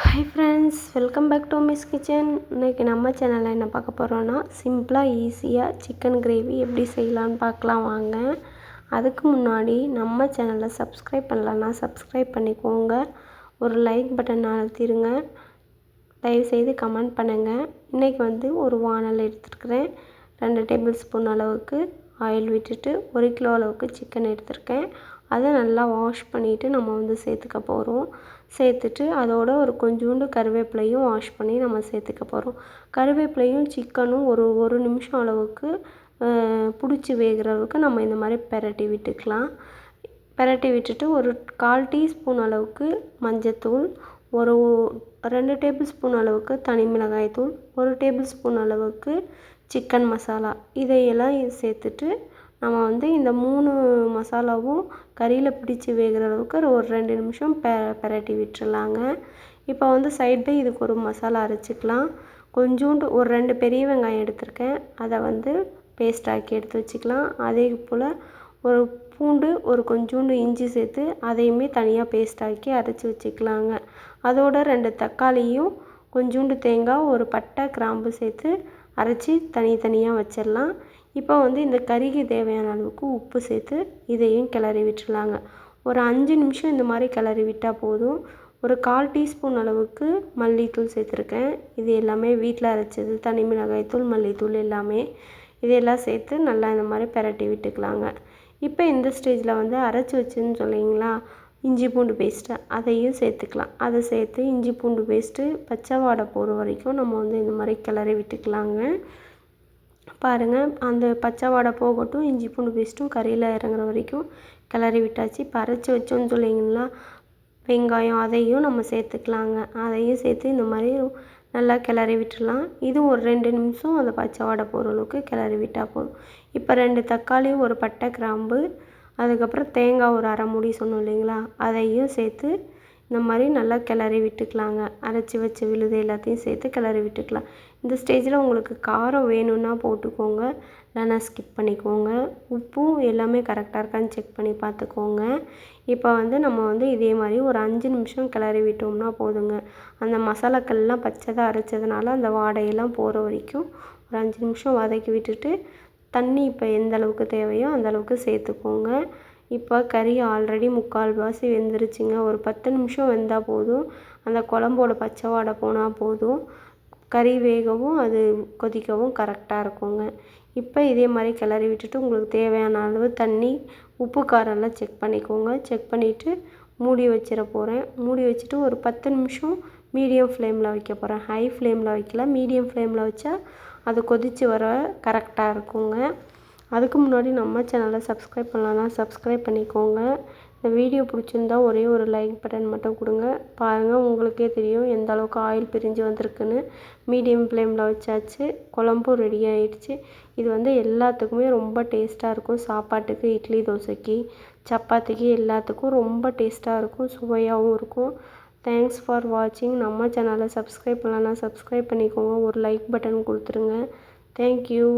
Hi friends welcome back to miss kitchen இன்றைக்கி நம்ம சேனலில் என்ன பார்க்க போகிறோன்னா சிம்பிளாக ஈஸியாக சிக்கன் கிரேவி எப்படி செய்யலான்னு பார்க்கலாம் வாங்க. அதுக்கு முன்னாடி நம்ம சேனலை சப்ஸ்கிரைப் பண்ணலன்னா சப்ஸ்கிரைப் பண்ணிக்கோங்க. ஒரு லைக் பட்டன் அழுத்திடுங்க தயவுசெய்து கமெண்ட் பண்ணுங்கள் இன்றைக்கி வந்து ஒரு வானல் எடுத்துருக்கிறேன். ரெண்டு டேபிள் ஸ்பூன் அளவுக்கு ஆயில் விட்டுட்டு ஒரு கிலோ அளவுக்கு சிக்கன் எடுத்திருக்கேன். அதை நல்லா வாஷ் பண்ணிவிட்டு நம்ம வந்து சேர்த்துக்க போகிறோம் சேர்த்துட்டு அதோட ஒரு கொஞ்சோண்டு கருவேப்பிலையும் வாஷ் பண்ணி நம்ம சேர்த்துக்க போகிறோம் கருவேப்பிலையும் சிக்கனும் ஒரு ஒரு நிமிஷம் அளவுக்கு பிடிச்சி வேகிற அளவுக்கு நம்ம இந்த மாதிரி பெரட்டி விட்டுக்கலாம். பெரட்டி விட்டுட்டு ஒரு கால் டீஸ்பூன் அளவுக்கு மஞ்சத்தூள் ஒரு ரெண்டு டேபிள் ஸ்பூன் அளவுக்கு தனி மிளகாய் தூள் ஒரு டேபிள் ஸ்பூன் அளவுக்கு சிக்கன் மசாலா இதையெல்லாம் சேர்த்துட்டு நம்ம வந்து இந்த மூணு மசாலாவும் கறியில் பிடிச்சி வேகிற அளவுக்கு ஒரு ரெண்டு நிமிஷம் பெ பெரட்டி விட்டுருலாங்க இப்போ வந்து சைட் பை இதுக்கு ஒரு மசாலா அரைச்சிக்கலாம். கொஞ்சோண்டு ஒரு ரெண்டு பெரிய வெங்காயம் எடுத்திருக்கேன். அதை வந்து பேஸ்ட் ஆக்கி எடுத்து வச்சுக்கலாம். அதே போல் ஒரு பூண்டு ஒரு கொஞ்சோண்டு இஞ்சி சேர்த்து அதையுமே தனியாக பேஸ்ட் ஆக்கி அரைச்சி வச்சுக்கலாங்க. அதோட ரெண்டு தக்காளியும் கொஞ்சோண்டு தேங்காய் ஒரு பட்டை கிராம்பு சேர்த்து அரைச்சி தனித்தனியாக வச்சிடலாம் இப்போ வந்து இந்த கறிக்கு தேவையான அளவுக்கு உப்பு சேர்த்து இதையும் கிளறி விட்டுடலாங்க. ஒரு அஞ்சு நிமிஷம் இந்த மாதிரி கிளறி விட்டால் போதும். ஒரு கால் டீஸ்பூன் அளவுக்கு மல்லித்தூள் சேர்த்துருக்கேன். இது எல்லாமே வீட்டில் அரைச்சது தனி மிளகாய்த்தூள் மல்லித்தூள் எல்லாமே இதையெல்லாம் சேர்த்து நல்லா இந்த மாதிரி பெரட்டி விட்டுக்கலாங்க. இப்போ இந்த ஸ்டேஜில் வந்து அரைச்சி வச்சுன்னு சொல்லிங்களா இஞ்சி பூண்டு பேஸ்ட்டு அதையும் சேர்த்துக்கலாம். அதை சேர்த்து இஞ்சி பூண்டு பேஸ்ட்டு பச்சை வாடை போகிற வரைக்கும் நம்ம வந்து இந்த மாதிரி கிளறி விட்டுக்கலாங்க. பாருங்கள் அந்த பச்சை வாடை போகட்டும் இஞ்சி பூண்டு பேஸ்ட்டும் கறியில் இறங்குற வரைக்கும் கிளறி விட்டாச்சு. இப்போ அரைச்சி வச்சோன்னு சொல்லிங்கன்னா வெங்காயம் அதையும் நம்ம சேர்த்துக்கலாங்க. அதையும் சேர்த்து இந்த மாதிரி நல்லா கிளறி விட்டுடலாம். இது ஒரு ரெண்டு நிமிஷம் அந்த பச்சை வாடை போகிற அளவுக்கு கிளறி விட்டால் போதும். இப்போ ரெண்டு தக்காளி ஒரு பட்டை கிராம்பு அதுக்கப்புறம் தேங்காய் ஒரு அரை மூடி சொன்னோம் இல்லைங்களா? அதையும் சேர்த்து இந்த மாதிரி நல்லா கிளறி விட்டுக்கலாங்க. அரைச்சி வச்ச விழுது எல்லாத்தையும் சேர்த்து கிளறி விட்டுக்கலாம். இந்த ஸ்டேஜில் உங்களுக்கு காரம் வேணும்னா போட்டுக்கோங்க. இல்லைனா ஸ்கிப் பண்ணிக்கோங்க. உப்பும் எல்லாமே கரெக்டாக இருக்கான்னு செக் பண்ணி பார்த்துக்கோங்க. இப்போ வந்து நம்ம வந்து இதே மாதிரி ஒரு அஞ்சு நிமிஷம் கிளறி விட்டோம்னா போதுங்க. அந்த மசாலாக்கள்லாம் பச்சைதாக அரைச்சதுனால அந்த வாடையெல்லாம் போகிற வரைக்கும் ஒரு அஞ்சு நிமிஷம் வதக்கி விட்டுட்டு தண்ணி இப்போ எந்த அளவுக்கு தேவையோ அந்த அளவுக்கு சேர்த்துக்கோங்க. இப்போ கறி ஆல்ரெடி முக்கால்வாசி வெந்துருச்சுங்க. ஒரு பத்து நிமிஷம் வெந்தால் போதும். அந்த குழம்போட பச்சை வாடை போனால் போதும். கறி வேகவும் அது கொதிக்கவும் கரெக்டாக இருக்குங்க. இப்போ இதே மாதிரி கிளறி விட்டுட்டு உங்களுக்கு தேவையான அளவு தண்ணி உப்பு காரம்லாம் செக் பண்ணிக்கோங்க. செக் பண்ணிவிட்டு மூடி வச்சிட போகிறேன் மூடி வச்சுட்டு ஒரு பத்து நிமிஷம் மீடியம் ஃப்ளேமில் வைக்க போகிறேன் ஹை ஃப்ளேமில் வைக்கல. மீடியம் ஃப்ளேமில் வச்சா அது கொதித்து வர கரெக்டாக இருக்குங்க. அதுக்கு முன்னாடி நம்ம சேனலை சப்ஸ்கிரைப் பண்ணலன்னா சப்ஸ்கிரைப் பண்ணிக்கோங்க. இந்த வீடியோ பிடிச்சிருந்தா ஒரே ஒரு லைக் பட்டன் மட்டும் கொடுங்க. பாருங்கள் உங்களுக்கே தெரியும் எந்த அளவுக்கு ஆயில் பிரிஞ்சு வந்திருக்குன்னு. மீடியம் ஃப்ளேமில் வச்சாச்சு. குழம்பும் ரெடி ஆகிடுச்சு இது வந்து எல்லாத்துக்குமே ரொம்ப டேஸ்ட்டாக இருக்கும். சாப்பாட்டுக்கு இட்லி தோசைக்கு சப்பாத்திக்கு எல்லாத்துக்கும் ரொம்ப டேஸ்ட்டாக இருக்கும். சுவையாகவும் இருக்கும். தேங்க்ஸ் ஃபார் வாட்சிங் நம்ம சேனலை சப்ஸ்கிரைப் பண்ணலன்னா சப்ஸ்கிரைப் பண்ணிக்கோங்க. ஒரு லைக் பட்டன் கொடுத்துருங்க. தேங்க்யூ